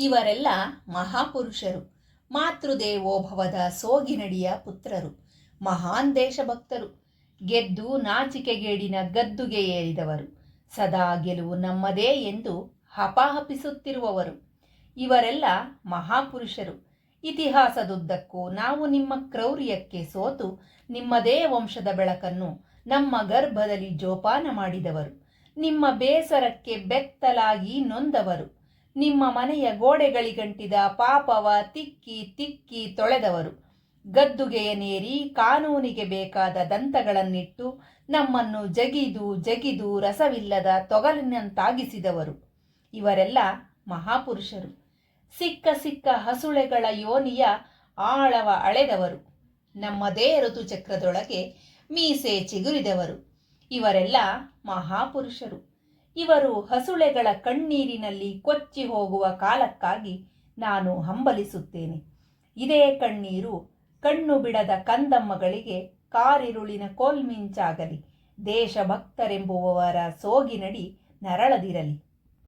ಇವರೆಲ್ಲ ಮಹಾಪುರುಷರು. ಮಾತೃದೇವೋಭವದ ಸೋಗಿನಡಿಯ ಪುತ್ರರು. ಮಹಾನ್ ದೇಶಭಕ್ತರು. ಗೆದ್ದು ನಾಚಿಕೆಗೇಡಿನ ಗದ್ದುಗೆ ಏರಿದವರು. ಸದಾ ಗೆಲುವು ನಮ್ಮದೇ ಎಂದು ಹಪಾಹಪಿಸುತ್ತಿರುವವರು. ಇವರೆಲ್ಲ ಮಹಾಪುರುಷರು. ಇತಿಹಾಸದುದ್ದಕ್ಕೂ ನಾವು ನಿಮ್ಮ ಕ್ರೌರ್ಯಕ್ಕೆ ಸೋತು ನಿಮ್ಮದೇ ವಂಶದ ಬೆಳಕನ್ನು ನಮ್ಮ ಗರ್ಭದಲ್ಲಿ ಜೋಪಾನ ಮಾಡಿದವರು. ನಿಮ್ಮ ಬೇಸರಕ್ಕೆ ಬೆತ್ತಲಾಗಿ ನೊಂದವರು. ನಿಮ್ಮ ಮನೆಯ ಗೋಡೆಗಳಿಗಂಟಿದ ಪಾಪವ ತಿಕ್ಕಿ ತಿಕ್ಕಿ ತೊಳೆದವರು. ಗದ್ದುಗೆಯ ನೇರಿ ಕಾನೂನಿಗೆ ಬೇಕಾದ ದಂತಗಳನ್ನಿಟ್ಟು ನಮ್ಮನ್ನು ಜಗಿದು ಜಗಿದು ರಸವಿಲ್ಲದ ತೊಗಲಿನಂತಾಗಿಸಿದವರು. ಇವರೆಲ್ಲ ಮಹಾಪುರುಷರು. ಸಿಕ್ಕ ಸಿಕ್ಕ ಹಸುಳೆಗಳ ಯೋನಿಯ ಆಳವ ಅಳೆದವರು. ನಮ್ಮದೇ ಋತುಚಕ್ರದೊಳಗೆ ಮೀಸೆ ಚಿಗುರಿದವರು. ಇವರೆಲ್ಲ ಮಹಾಪುರುಷರು. ಇವರು ಹಸುಳೆಗಳ ಕಣ್ಣೀರಿನಲ್ಲಿ ಕೊಚ್ಚಿ ಹೋಗುವ ಕಾಲಕ್ಕಾಗಿ ನಾನು ಹಂಬಲಿಸುತ್ತೇನೆ. ಇದೇ ಕಣ್ಣೀರು ಕಣ್ಣು ಬಿಡದ ಕಂದಮ್ಮಗಳಿಗೆ ಕಾರಿರುಳಿನ ಕೋಲ್ಮಿಂಚಾಗಲಿ, ದೇಶಭಕ್ತರೆಂಬುವವರ ಸೋಗಿನಡಿ ನರಳದಿರಲಿ.